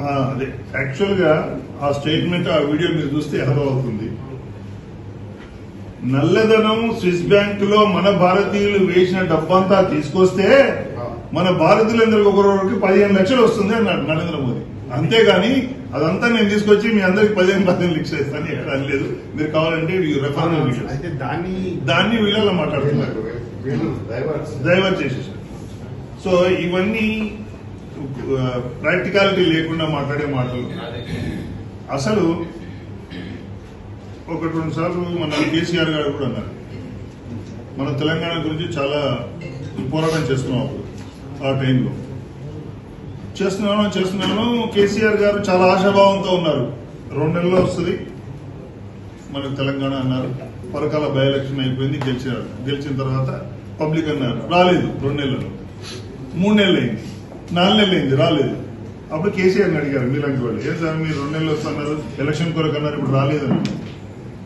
అదే. యాక్చువల్గా ఆ స్టేట్మెంట్ ఆ వీడియో మీరు చూస్తే అర్థమవుతుంది నల్లధనం స్విస్ బ్యాంక్లో మన భారతీయులు వేసిన డబ్బంతా తీసుకొస్తే మన భారతీయులందరికీ ఒకరికి పదిహేను లక్షలు వస్తుంది అన్నాడు నరేంద్ర మోదీ. అంతేగాని అదంతా నేను తీసుకొచ్చి మీ అందరికి పదిహేను పదిహేను లక్షలు ఇస్తాను ఎక్కడ అనలేదు. మీరు కావాలంటే రెఫర్ అయితే దాన్ని దాన్ని వీళ్ళలో మాట్లాడుతున్నారు. డైవర్ట్ చేసేసారు. సో ఇవన్నీ ప్రాక్టికాలిటీ లేకుండా మాట్లాడే మాటలు. అసలు ఒకటి రెండు సార్లు మన కేసీఆర్ గారు కూడా అన్నారు. మన తెలంగాణ గురించి చాలా పోరాటం చేస్తున్నాం అప్పుడు ఆ టైంలో. చేస్తున్నాను చేస్తున్నాను. కేసీఆర్ గారు చాలా ఆశాభావంతో ఉన్నారు. రెండు నెలల్లో వస్తుంది. మనకు తెలంగాణ అన్నారు. పరకాల బై ఎలక్షన్ అయిపోయింది గెలిచారు. గెలిచిన తర్వాత పబ్లిక్ అన్నారు. రాలేదు రెండు నెలలు మూడు నెలలు అయింది నాలుగు నెలలు అయింది రాలేదు. అప్పుడు కేసీఆర్ని అడిగారు మీలాంటి వాళ్ళు ఏం సార్ మీరు రెండు నెలలు వస్తున్నారు ఎలక్షన్ కొరకు అన్నారు ఇప్పుడు రాలేదని.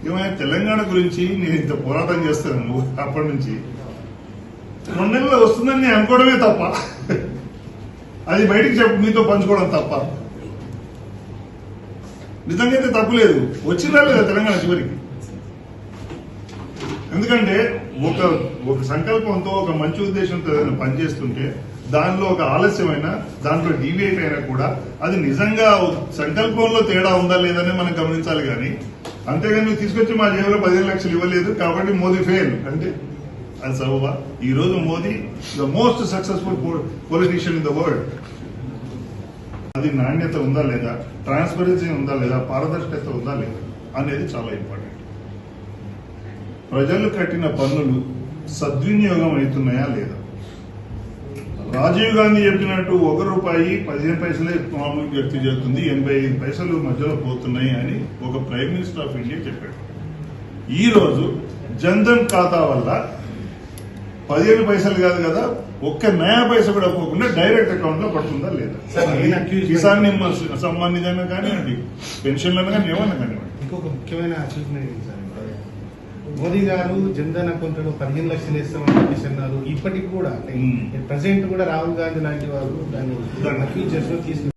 ఏమైనా తెలంగాణ గురించి నేను ఇంత పోరాటం చేస్తాను అప్పటి నుంచి. రెండు నెలలు వస్తుందని నేను అనుకోవడమే తప్ప. అది బయటికి చెప్పు మీతో పంచుకోవడం తప్ప. నిజంగా అయితే తప్పులేదు వచ్చిందా లేదా తెలంగాణ చివరికి? ఎందుకంటే ఒక ఒక సంకల్పంతో ఒక మంచి ఉద్దేశంతో ఏదైనా పనిచేస్తుంటే దానిలో ఒక ఆలస్యమైనా దాంట్లో డీవియేట్ అయినా కూడా అది నిజంగా సంకల్పంలో తేడా ఉందా లేదని మనం గమనించాలి కానీ అంతేగాని నువ్వు తీసుకొచ్చి మా జేబులో పదిహేను లక్షలు ఇవ్వలేదు కాబట్టి మోదీ ఫెయిల్ అంటే అది సబబా? ఈ రోజు Modi the most successful politician in the world అది నాణ్యత ఉందా లేదా? ట్రాన్స్పరెన్సీ ఉందా లేదా? పారదర్శకత ఉందా లేదా? అనేది చాలా ఇంపార్టెంట్ ప్రజలు కట్టిన పన్నులు సద్వినియోగం అవుతున్నాయా లేదా? రాజీవ్ గాంధీ చెప్పినట్టు ఒక రూపాయి పదిహేను పైసలే మామూలు వ్యక్తి చేస్తుంది ఎనభై ఐదు పైసలు మధ్యలో పోతున్నాయి అని ఒక ప్రైమ్ మినిస్టర్ ఆఫ్ ఇండియా చెప్పాడు. ఈ రోజు జన్ధన్ ఖాతా వల్ల పదిహేను పైసలు కాదు కదా ఒక్క నయా పైస కూడా పోకుండా డైరెక్ట్ అకౌంట్లో పడుతుందా లేదా? కిసాన్ నిమ్మ సంబంధించిన కానివ్వండి పెన్షన్లను కానీ ఏమన్నా కానివ్వండి. ఇంకొక ముఖ్యమైన అచీవ్మెంట్ సార్? మోదీ గారు జన్ధన్ అకౌంట్లో పదిహేను లక్షలు ఇస్తామని చెప్పేసి అన్నారు ఇప్పటికి కూడా. ప్రజెంట్ కూడా రాహుల్ గాంధీ లాంటి వారు దాన్ని అక్యూజ్ చేస్తూ తీసుకు